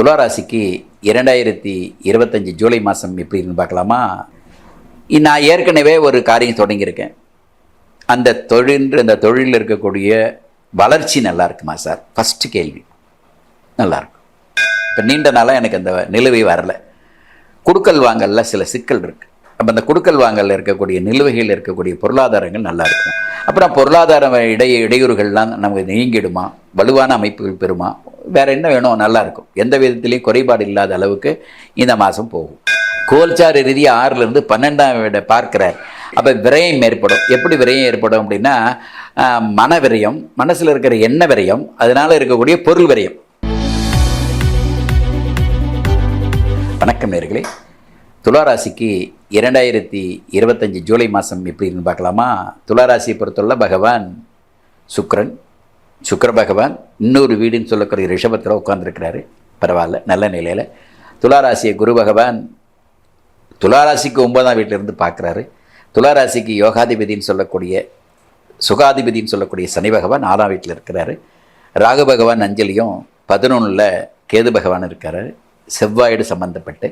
துளாராசிக்கு இரண்டாயிரத்தி இருபத்தஞ்சி ஜூலை மாதம் எப்படின்னு பார்க்கலாமா? நான் ஏற்கனவே ஒரு காரியம் தொடங்கியிருக்கேன். அந்த தொழில் அந்த தொழிலில் இருக்கக்கூடிய வளர்ச்சி நல்லா இருக்குமா சார்? ஃபஸ்ட்டு கேள்வி. நல்லாயிருக்கும் இப்போ நீண்ட நாளாக எனக்கு அந்த நிலுவை வரல. குடுக்கல் வாங்கலில் சில சிக்கல் இருக்குது அப்போ அந்த குடுக்கல் வாங்கலில் இருக்கக்கூடிய நிலுவைகள் இருக்கக்கூடிய பொருளாதாரங்கள் நல்லா இருக்கும். அப்புறம் பொருளாதார இடைய இடையூறுகள்லாம் நமக்கு நீங்கிடுமா? வலுவான அமைப்புகள் பெறுமா? வேற என்ன வேணும்? நல்லா இருக்கும். எந்த விதத்திலையும் குறைபாடு இல்லாத அளவுக்கு இந்த மாதம் போகும். கோல்சார் ரீதியாக ஆறுலேருந்து பன்னெண்டாம் விட பார்க்கிறார் அப்போ விரயம் ஏற்படும். எப்படி விரயம் ஏற்படும் அப்படின்னா மன விரயம் மனசில் இருக்கிற எண்ண விரயம் அதனால இருக்கக்கூடிய பொருள் விரயம். வணக்கம் நேர்களே. துளாராசிக்கு இரண்டாயிரத்தி இருபத்தஞ்சி ஜூலை மாதம் எப்படின்னு பார்க்கலாமா? துளாராசியை பொறுத்துள்ள பகவான் சுக்ரன் சுக்கர பகவான் இன்னொரு வீடுன்னு சொல்லக்கூடிய ரிஷபத்தில் உட்காந்துருக்கிறாரு பரவாயில்ல நல்ல நிலையில். துளாராசியை குரு பகவான் துளாராசிக்கு ஒன்பதாம் வீட்டிலிருந்து பார்க்குறாரு. துளாராசிக்கு யோகாதிபதின்னு சொல்லக்கூடிய சுகாதிபதின்னு சொல்லக்கூடிய சனி பகவான் ஆறாம் வீட்டில் இருக்கிறாரு. ராகு பகவான் அஞ்சலியும் பதினொன்றில் கேது பகவான் இருக்காரு. செவ்வாயோடு சம்மந்தப்பட்டு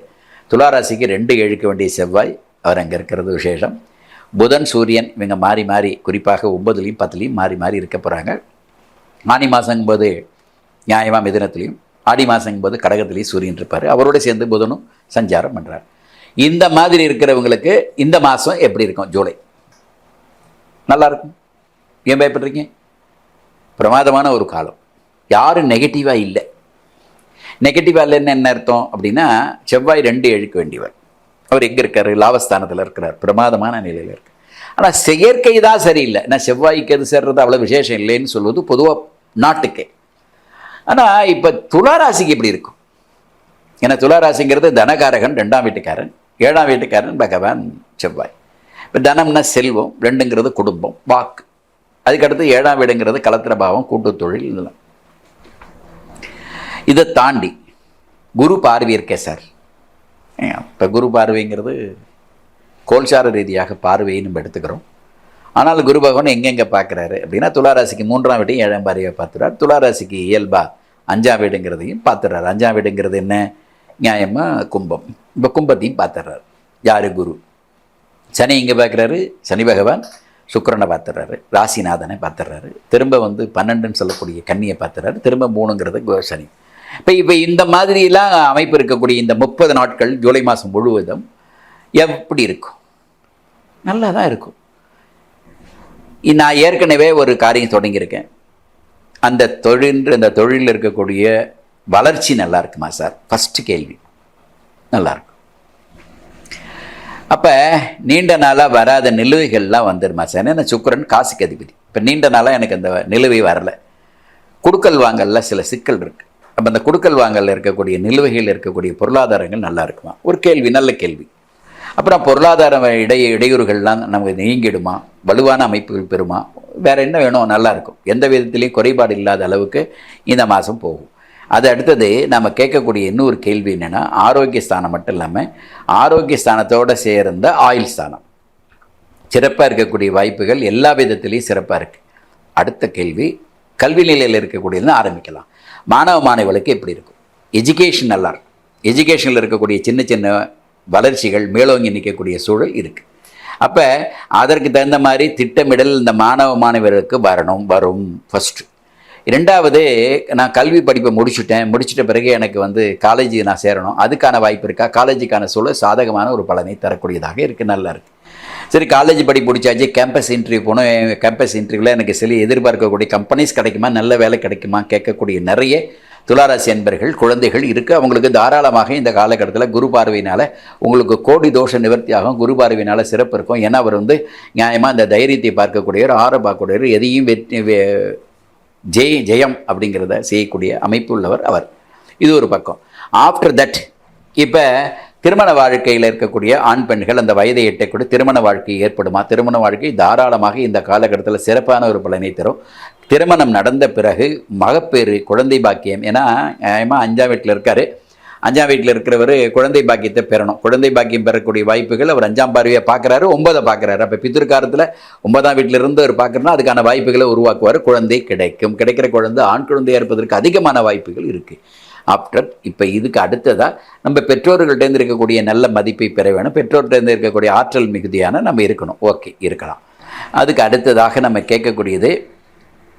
துளாராசிக்கு ரெண்டு எழுக்க வேண்டிய செவ்வாய் அவர் அங்கே இருக்கிறது விசேஷம். புதன் சூரியன் இவங்க மாறி மாறி குறிப்பாக ஒன்பதுலேயும் பத்துலேயும் மாறி மாறி இருக்க போகிறாங்க ஆனி மாதங்கும்போது நியாயமாக மிதனத்திலையும் ஆடி மாதங்கும்போது கடகத்துலேயும் சூரியன் இருப்பார். அவரோட சேர்ந்து புதனும் சஞ்சாரம் பண்ணுறார் இந்த மாதிரி இருக்கிறவங்களுக்கு இந்த மாதம் எப்படி இருக்கும்? ஜூலை. நல்லா இருக்கும். ஏன் பயப்படுறீங்க பிரமாதமான ஒரு காலம். யாரும் நெகட்டிவாக இல்லை. நெகட்டிவாக இல்லைன்னு என்ன அர்த்தம்? அப்படின்னா செவ்வாய் ரெண்டு எழுக்க வேண்டியவர். அவர் எங்கே இருக்கார்? லாபஸ்தானத்தில் இருக்கிறார். பிரமாதமான நிலையில் இருக்கார். ஆனால் செயற்கை தான் சரியில்லை. நான் செவ்வாய்க்கு எது சேர்றது அவ்வளோ விசேஷம் இல்லைன்னு சொல்வது பொதுவாக நாட்டுக்கு. ஆனால் இப்போ துளாராசிக்கு எப்படி இருக்கும்? ஏன்னா துளாராசிங்கிறது தனகாரகன் ரெண்டாம் வீட்டுக்காரன் ஏழாம் வீட்டுக்காரன் பகவான் செவ்வாய். இப்போ தனம்னா செல்வம் ரெண்டுங்கிறது குடும்பம் வாக்கு. அதுக்கடுத்து ஏழாம் வீடுங்கிறது கலத்திர பாவம் கூட்டுத் தொழில் இதெல்லாம். இதை தாண்டி குரு பார்வை இருக்கே சார் இப்போ குரு பார்வைங்கிறது கோல்சார ரீதியாக பார்வையை நம்ம எடுத்துக்கிறோம். ஆனால் குரு பகவான் எங்கெங்கே பார்க்குறாரு அப்படின்னா துளாராசிக்கு மூன்றாம் வீட்டையும் ஏழாம் பாரியாக பார்த்துறாரு துளாராசிக்கு இயல்பா அஞ்சாம் வீடுங்கிறதையும் பார்த்துறாரு அஞ்சாம் வீடுங்கிறது என்ன? நியாயமாக கும்பம். இப்போ கும்பத்தையும் பார்த்துறாரு யார்? குரு. சனி இங்கே பார்க்குறாரு? சனி பகவான் சுக்கரனை பார்த்துறாரு ராசிநாதனை பார்த்துறாரு திரும்ப வந்து பன்னெண்டுன்னு சொல்லக்கூடிய கன்னியை பார்த்துறாரு திரும்ப மூணுங்கிறது கோ- சனி. இப்போ இப்போ இந்த மாதிரிலாம் அமைப்பு இருக்கக்கூடிய இந்த முப்பது நாட்கள் ஜூலை மாதம் முழுவதும் எப்படி இருக்கும்? நல்லா தான் இருக்கும். நான் ஏற்கனவே ஒரு காரியம் தொடங்கியிருக்கேன். அந்த தொழில் அந்த தொழிலில் இருக்கக்கூடிய வளர்ச்சி நல்லா இருக்குமா சார்? ஃபஸ்ட்டு கேள்வி. நல்லாயிருக்கும் அப்போ நீண்ட நாளாக வராத நிலுவைகள்லாம் வந்துடுமா சார்? ஏன்னா சுக்கிரன் காசுக்கு அதிபதி. இப்போ நீண்ட நாளாக எனக்கு அந்த நிலுவை வரல. குடுக்கல் வாங்கலில் சில சிக்கல் இருக்குது அப்போ அந்த குடுக்கல் வாங்கலில் இருக்கக்கூடிய நிலுவைகள் இருக்கக்கூடிய பொருளாதாரங்கள் நல்லா இருக்குமா? ஒரு கேள்வி நல்ல கேள்வி. அப்புறம் பொருளாதார இடை இடையூறுகள்லாம் நமக்கு நீங்கிடுமா? வலுவான அமைப்புகள் பெறுமா? வேறு என்ன வேணும்? நல்லாயிருக்கும் எந்த விதத்திலையும் குறைபாடு இல்லாத அளவுக்கு இந்த மாதம் போகும். அது அடுத்தது நம்ம கேட்கக்கூடிய இன்னொரு கேள்வி என்னென்னா ஆரோக்கிய ஸ்தானம் மட்டும் இல்லாமல் ஆரோக்கிய ஸ்தானத்தோடு சேர்ந்த ஆயுள் ஸ்தானம். சிறப்பாக இருக்கக்கூடிய வாய்ப்புகள் எல்லா விதத்திலையும் சிறப்பாக இருக்குது அடுத்த கேள்வி கல்வி நிலையில் இருக்கக்கூடியதுன்னு ஆரம்பிக்கலாம். மாணவ மாணவிகளுக்கு எப்படி இருக்கும்? எஜுகேஷன் நல்லா இருக்கும். எஜுகேஷனில் இருக்கக்கூடிய சின்ன சின்ன வளர்ச்சிகள் மேலோங்கி நிற்கக்கூடிய சூழல் இருக்குது அப்போ அதற்கு தகுந்த மாதிரி திட்டமிடல் இந்த மாணவ மாணவர்களுக்கு வரணும் வரும் ஃபஸ்ட்டு ரெண்டாவது நான் கல்வி படிப்பை முடிச்சுட்டேன். முடிச்சிட்ட பிறகு எனக்கு வந்து காலேஜ் நான் சேரணும். அதுக்கான வாய்ப்பு இருக்கா? காலேஜுக்கான சூழல் சாதகமான ஒரு பலனை தரக்கூடியதாக இருக்குது நல்லா இருக்குது சரி காலேஜ் படி முடிச்சாச்சு. கேம்பஸ் இன்டர்வியூ போனோம். கேம்பஸ் இன்டர்வியூவில் எனக்கு சில எதிர்பார்க்கக்கூடிய கம்பெனிஸ் கிடைக்குமா? நல்ல வேலை கிடைக்குமா? கேட்கக்கூடிய நிறைய துளாராசி அன்பர்கள் குழந்தைகள் இருக்குது அவங்களுக்கு தாராளமாக இந்த காலகட்டத்தில் குரு பார்வையினால் உங்களுக்கு கோடி தோஷ நிவர்த்தியாகும். குரு பார்வையினால் சிறப்பு இருக்கும். ஏன்னா அவர் வந்து நியாயமாக இந்த தைரியத்தை பார்க்கக்கூடியவர் ஆற பார்க்கக்கூடியவர் எதையும் வெற்றி வே- ஜெய் ஜெயம் அப்படிங்கிறத செய்யக்கூடிய அமைப்பு உள்ளவர் அவர். இது ஒரு பக்கம். ஆஃப்டர் தட் இப்போ திருமண வாழ்க்கையில் இருக்கக்கூடிய ஆண் பெண்கள் அந்த வயதை எட்டக்கூடிய திருமண வாழ்க்கை ஏற்படுமா? திருமண வாழ்க்கை தாராளமாக இந்த காலகட்டத்தில் சிறப்பான ஒரு பலனை தரும். திருமணம் நடந்த பிறகு மகப்பேறு குழந்தை பாக்கியம் ஏன்னா நியாயமாக அஞ்சாம் வீட்டில் இருக்காரு. அஞ்சாம் வீட்டில் இருக்கிறவர் குழந்தை பாக்கியத்தை பெறணும். குழந்தை பாக்கியம் பெறக்கூடிய வாய்ப்புகள் அவர் அஞ்சாம் பார்வையை பார்க்குறாரு ஒன்பதை பார்க்குறாரு. அப்போ பித்திருக்காரத்தில் ஒன்பதாம் வீட்டில் இருந்து அவர் பார்க்குறனா அதுக்கான வாய்ப்புகளை உருவாக்குவார். குழந்தை கிடைக்கும். கிடைக்கிற குழந்தை ஆண் குழந்தையாக இருப்பதற்கு அதிகமான வாய்ப்புகள் இருக்குது ஆஃப்டர் இப்போ இதுக்கு அடுத்ததாக நம்ம பெற்றோர்கள்ட்டேருந்து இருக்கக்கூடிய நல்ல மதிப்பை பெற வேணும். பெற்றோர்கிட்டேருந்து இருக்கக்கூடிய ஆற்றல் மிகுதியான நம்ம இருக்கணும். ஓகே இருக்கலாம். அதுக்கு அடுத்ததாக நம்ம கேட்கக்கூடியது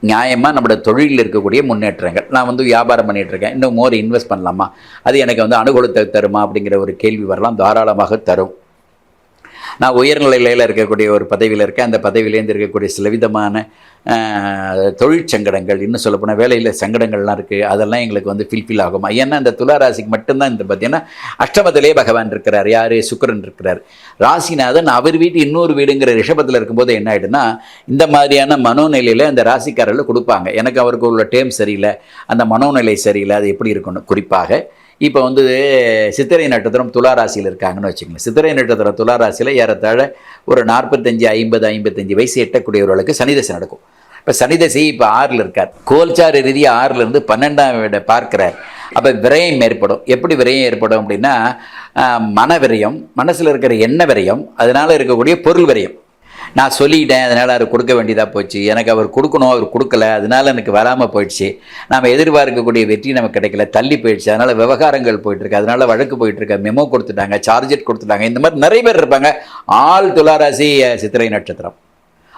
நியாயமாக நம்மளோட தொழிலில் இருக்கக்கூடிய முன்னேற்றங்கள். நான் வந்து வியாபாரம் பண்ணிகிட்ருக்கேன் இருக்கேன். இன்னும் மோர் இன்வெஸ்ட் பண்ணலாமா? அது எனக்கு வந்து அனுகூலத்தை தருமா அப்படிங்கிற ஒரு கேள்வி வரலாம். தாராளமாக தரும். நான் உயர்நிலையில் இருக்கக்கூடிய ஒரு பதவியில் இருக்கேன். அந்த பதவியிலேருந்து இருக்கக்கூடிய சில விதமான தொழிற்சங்கடங்கள் இன்னும் சொல்லப்போனால் வேலையில் சங்கடங்கள்லாம் இருக்குது அதெல்லாம் எங்களுக்கு வந்து ஃபில்ஃபில் ஆகும். ஏன்னா இந்த துளாராசிக்கு மட்டும்தான் இந்த பார்த்தீங்கன்னா அஷ்டமத்திலே பகவான் இருக்கிறார். யார்? சுக்கிரன் இருக்கிறார். ராசிநாதன் அவர் வீட்டு இன்னொரு வீடுங்கிற ரிஷபத்தில் இருக்கும்போது என்ன ஆகிடுன்னா இந்த மாதிரியான மனோநிலையில் அந்த ராசிக்காரர்கள் கொடுப்பாங்க. எனக்கு அவருக்கு உள்ள டேம் சரியில்லை. அந்த மனோநிலை சரியில்லை. அது எப்படி இருக்கணும் குறிப்பாக இப்போ வந்து சித்திரை நட்சத்திரம் துலா ராசியில் இருக்காங்கன்னு வச்சுக்கோங்க. சித்திரை நட்சத்திரம் துளாராசியில் ஏறத்தாழ ஒரு நாற்பத்தஞ்சு ஐம்பது ஐம்பத்தஞ்சு வயசு எட்டக்கூடியவர்களுக்கு சனிதசை நடக்கும். இப்போ சனிதசை இப்போ ஆறில் இருக்கார். கோல்சார் ரீதியாக ஆறிலிருந்து பன்னெண்டாம் விட பார்க்கிறார். அப்போ விரயம் ஏற்படும். எப்படி விரயம் ஏற்படும் அப்படின்னா மன விரயம் மனசில் இருக்கிற எண்ண விரயம் அதனால் இருக்கக்கூடிய பொருள் விரயம். நான் சொல்லிட்டேன் அதனால் அவர் கொடுக்க வேண்டியதாக போச்சு. எனக்கு அவர் கொடுக்கணும் அவர் கொடுக்கல. அதனால எனக்கு வராமல் போயிடுச்சு. நாம் எதிர்பார்க்கக்கூடிய வெற்றி நமக்கு கிடைக்கல. தள்ளி போயிடுச்சு. அதனால் விவகாரங்கள் போயிட்டுருக்கு. அதனால் வழக்கு போயிட்டுருக்கு. மெமோ கொடுத்துட்டாங்க சார்ஜெட் கொடுத்துட்டாங்க. இந்த மாதிரி நிறைய பேர் இருப்பாங்க. ஆள் துளாராசி சித்திரை நட்சத்திரம்.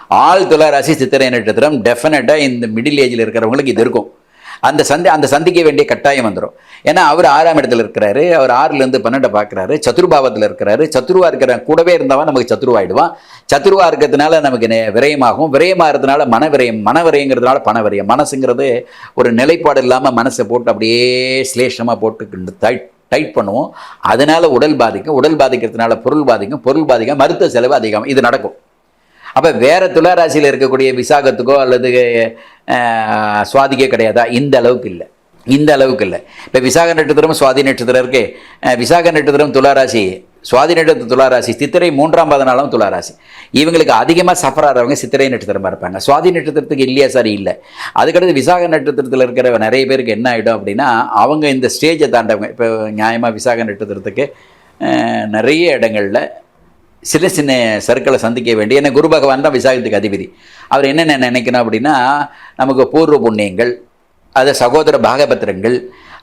ஆள் துளாராசி சித்திரை நட்சத்திரம். டெஃபினட்டாக இந்த மிடில் ஏஜில் இருக்கிறவங்களுக்கு இது இருக்கும். அந்த சந்தி அந்த சந்திக்க வேண்டிய கட்டாயம் வந்துடும் ஏன்னா அவர் ஆறாம் இடத்துல இருக்கிறாரு அவர் ஆறுலேருந்து பன்னெண்டை பார்க்குறாரு சத்துருபாவத்தில் இருக்கிறாரு சத்துருவா இருக்கிற கூடவே இருந்தவன் நமக்கு சத்துருவாயிடுவான் சத்துருவா இருக்கிறதுனால நமக்கு நெ- விரயமாகும். விரயமாகிறதுனால மன விரயம் மன விரயங்கிறதுனால பண விரயம். மனசுங்கிறது ஒரு நிலைப்பாடு இல்லாமல் மனசை போட்டு அப்படியே சிலேஷமாக போட்டு டைட் டைட் பண்ணுவோம். அதனால உடல் பாதிக்கும். உடல் பாதிக்கிறதுனால பொருள் பாதிக்கும். பொருள் பாதிக்கும் மருத்துவ செலவு அதிகம். இது நடக்கும். அப்போ வேற துளாராசியில் இருக்கக்கூடிய விசாகத்துக்கோ அல்லது சுவாதிக்கே சுவாதிக்கோ கிடையாதா? இந்த அளவுக்கு இல்லை. இந்த அளவுக்கு இல்லை. இப்போ விசாக நட்சத்திரம் சுவாதி நட்சத்திரம் இருக்கு. விசாக நட்சத்திரம் துளாராசி சுவாதி நட்சத்திரம் துளாராசி சித்திரை மூன்றாம் பதினாலும் துளாராசி. இவங்களுக்கு அதிகமாக சஃபர் ஆகிறவங்க சித்திரை நட்சத்திரமாக இருப்பாங்க. சுவாதி நட்சத்திரத்துக்கு இல்லையா சரி? இல்லை. அதுக்கடுத்து விசாக நட்சத்திரத்தில் இருக்கிற நிறைய பேருக்கு என்ன ஆகிடும் அப்படின்னா அவங்க இந்த ஸ்டேஜை தாண்டவங்க. இப்போ நியாயமாக விசாக நட்சத்திரத்துக்கு நிறைய இடங்களில் சின்ன சின்ன சர்க்களை சந்திக்க வேண்டிய ஏன்னா குரு பகவான் தான் விசாகத்துக்கு அதிபதி. அவர் என்னென்ன நினைக்கணும் அப்படின்னா நமக்கு பூர்வ புண்ணியங்கள் அது சகோதர பாகபத்திரங்கள்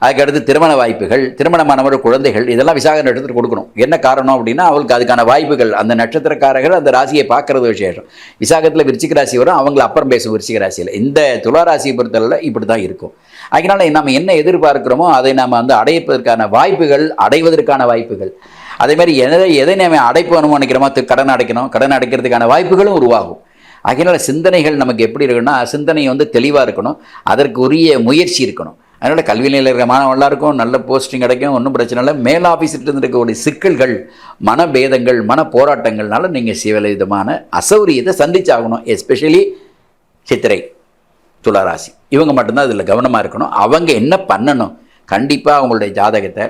அதுக்கடுத்து திருமண வாய்ப்புகள் திருமணமானவர் குழந்தைகள் இதெல்லாம் விசாக நட்சத்திரம் கொடுக்கணும். என்ன காரணம் அப்படின்னா அவங்களுக்கு அதுக்கான வாய்ப்புகள் அந்த நட்சத்திரக்காரர்கள் அந்த ராசியை பார்க்கறது விசேஷம். விசாகத்தில் விருச்சிக ராசி வரும் அவங்கள அப்புறம் பேசும் விருச்சிக ராசியில். இந்த துலா ராசியை பொறுத்தளவில் இப்படி தான் இருக்கும். அதனால நம்ம என்ன எதிர்பார்க்கிறோமோ அதை நாம் வந்து அடைப்பதற்கான வாய்ப்புகள் அடைவதற்கான வாய்ப்புகள். அதே மாதிரி எதை எதை நம்ம அடைப்பணுமோ நினைக்கிறோமோ கடன் அடைக்கணும். கடன் அடைக்கிறதுக்கான வாய்ப்புகளும் உருவாகும். அதனால் சிந்தனைகள் நமக்கு எப்படி இருக்குன்னா சிந்தனை வந்து தெளிவாக இருக்கணும். அதற்கு உரிய முயற்சி இருக்கணும். அதனால் கல்வி நிலையில் இருக்கிற மாணவர்களாக இருக்கும் நல்ல போஸ்டிங் கிடைக்கும் ஒன்றும் பிரச்சனை இல்லை. மேல் ஆஃபீஸில் இருந்து இருக்கக்கூடிய சிக்கல்கள் மனபேதங்கள் மன போராட்டங்கள்னால நீங்கள் சில விதமான அசௌரியத்தை சந்திச்சாகணும். எஸ்பெஷலி சித்திரை துளாராசி இவங்க மட்டும்தான் இதில் கவனமாக இருக்கணும். அவங்க என்ன பண்ணணும்? கண்டிப்பாக அவங்களுடைய ஜாதகத்தை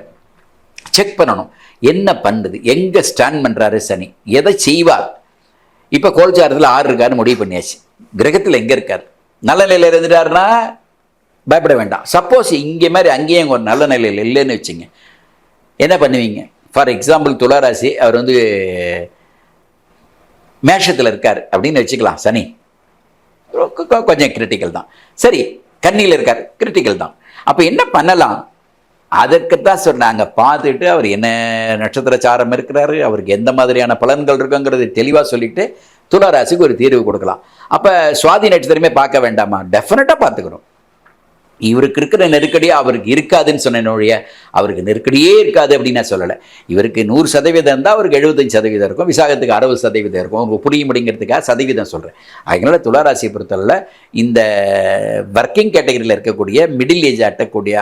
செக் பண்ணணும். என்ன பண்ணுது? எங்கே ஸ்டாண்ட் பண்ணுறாரு சனி? எதை செய்வார்? இப்போ கோல்சாரத்தில் ஆறு இருக்காருன்னு முடிவு பண்ணியாச்சு. கிரகத்தில் எங்கே இருக்கார்? நல்ல நிலையில் இருந்துட்டாருன்னா பயப்பட வேண்டாம். சப்போஸ் இங்கே மாதிரி அங்கேயும் ஒரு நல்ல நிலையில் இல்லைன்னு வச்சுங்க. என்ன பண்ணுவீங்க? ஃபார் எக்ஸாம்பிள் துளாராசி அவர் வந்து மேஷத்தில் இருக்கார் அப்படின்னு வச்சுக்கலாம் சனி. கொஞ்சம் கிரிட்டிக்கல் தான். சரி கண்ணியில் இருக்கார் கிரிட்டிக்கல் தான். அப்போ என்ன பண்ணலாம்? அதற்குத்தான் சொன்னாங்க. பார்த்துட்டு அவர் என்ன நட்சத்திர சாரம் இருக்கிறாரு அவருக்கு எந்த மாதிரியான பலன்கள் இருக்குங்கிறது தெளிவாக சொல்லிட்டு துளராசிக்கு ஒரு தீர்வு கொடுக்கலாம். அப்போ சுவாதி நட்சத்திரமே பார்க்க வேண்டாமா? டெஃபினட்டாக பார்த்துக்கணும். இவருக்கு இருக்கிற நெருக்கடியே அவருக்கு இருக்காதுன்னு சொன்ன ஒழிய அவருக்கு நெருக்கடியே இருக்காது அப்படின்னு நான் சொல்லலை. இவருக்கு நூறு சதவீதம் இருந்தால் அவருக்கு எழுபத்தஞ்சு சதவீதம் இருக்கும் விசாகத்துக்கு அறுபது சதவீதம் இருக்கும். உங்களுக்கு புரியும் அப்படிங்கிறதுக்காக சதவீதம் சொல்கிறேன் அதனால துளாராசியை பொறுத்தவரையில் இந்த ஒர்க்கிங் கேட்டகரியில் இருக்கக்கூடிய மிடில் ஏஜ் அட்டக்கூடிய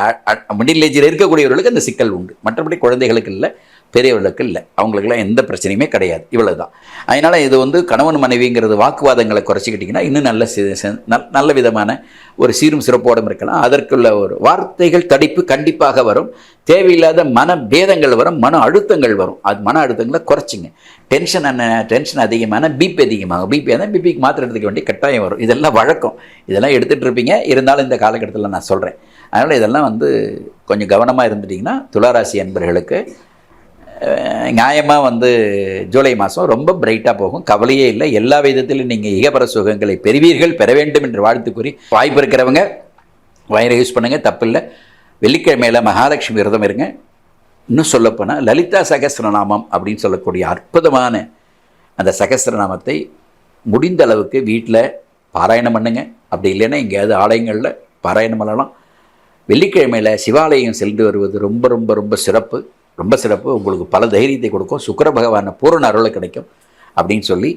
மிடில் ஏஜில் இருக்கக்கூடியவர்களுக்கு அந்த சிக்கல் உண்டு. மற்றபடி குழந்தைகளுக்கு இல்லை. பெரியவர்களுக்கு இல்லை. அவங்களுக்கெல்லாம் எந்த பிரச்சனையுமே கிடையாது. இவ்வளவு தான் அதனால் இது வந்து கணவன் மனைவிங்கிறது வாக்குவாதங்களை குறைச்சிக்கிட்டிங்கன்னா இன்னும் நல்ல சி- நல்ல விதமான ஒரு சீரும் சிறப்போடும் இருக்கலாம். அதற்குள்ள ஒரு வார்த்தைகள் தடிப்பு கண்டிப்பாக வரும். தேவையில்லாத மன பேதங்கள் வரும். மன அழுத்தங்கள் வரும். அது மன அழுத்தங்களை குறைச்சிங்க. டென்ஷன் என்ன டென்ஷன் அதிகமான பிபி அதிகமாகும். பிபி தான் பிபிக்கு மாத்திரை எடுத்துக்க வேண்டிய கட்டாயம் வரும். இதெல்லாம் வழக்கம். இதெல்லாம் எடுத்துகிட்டு இருப்பீங்க இருந்தாலும் இந்த காலகட்டத்தில் நான் சொல்கிறேன் அதனால் இதெல்லாம் வந்து கொஞ்சம் கவனமாக இருந்துட்டிங்கன்னா துளாராசி அன்பர்களுக்கு நியாயமாக வந்து ஜூலை மாதம் ரொம்ப பிரைட்டாக போகும். கவலையே இல்லை. எல்லா விதத்திலும் நீங்கள் இகபர சுகங்களை பெறுவீர்கள் பெற வேண்டும் என்று வாழ்த்து கூறி வாய்ப்பு இருக்கிறவங்க வயரை யூஸ் பண்ணுங்கள் தப்பில்லை. வெள்ளிக்கிழமையில் மகாலட்சுமி விரதம் இருங்க. இன்னும் சொல்லப்போனால் லலிதா சகஸ்ரநாமம் அப்படின்னு சொல்லக்கூடிய அற்புதமான அந்த சகஸ்ரநாமத்தை முடிந்த அளவுக்கு வீட்டில் பாராயணம் பண்ணுங்க. அப்படி இல்லைன்னா எங்கேயாவது ஆலயங்களில் பாராயணம் பண்ணலாம். வெள்ளிக்கிழமையில் சிவாலயம் சென்று வருவது ரொம்ப ரொம்ப ரொம்ப சிறப்பு. ரொம்ப சிறப்பு. உங்களுக்கு பல தைரியத்தை கொடுக்கும். சுக்கர பகவான பூரண அருளை கிடைக்கும் அப்படின்னு சொல்லி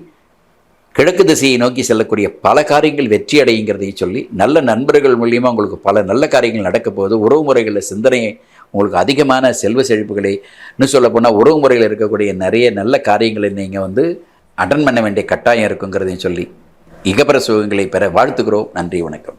கிழக்கு திசையை நோக்கி செல்லக்கூடிய பல காரியங்கள் வெற்றி அடையுங்கிறதையும் சொல்லி நல்ல நண்பர்கள் மூலியமாக உங்களுக்கு பல நல்ல காரியங்கள் நடக்க போகுது. உறவு முறைகளில் சிந்தனையை உங்களுக்கு அதிகமான செல்வ செழிப்புகளை இன்னும் சொல்லப்போனால் உறவு முறையில் இருக்கக்கூடிய நிறைய நல்ல காரியங்களை நீங்கள் வந்து அட்டன் பண்ண வேண்டிய கட்டாயம் இருக்குங்கிறதையும் சொல்லி இகபர சுகங்களை பெற வாழ்த்துக்கிறோம். நன்றி வணக்கம்.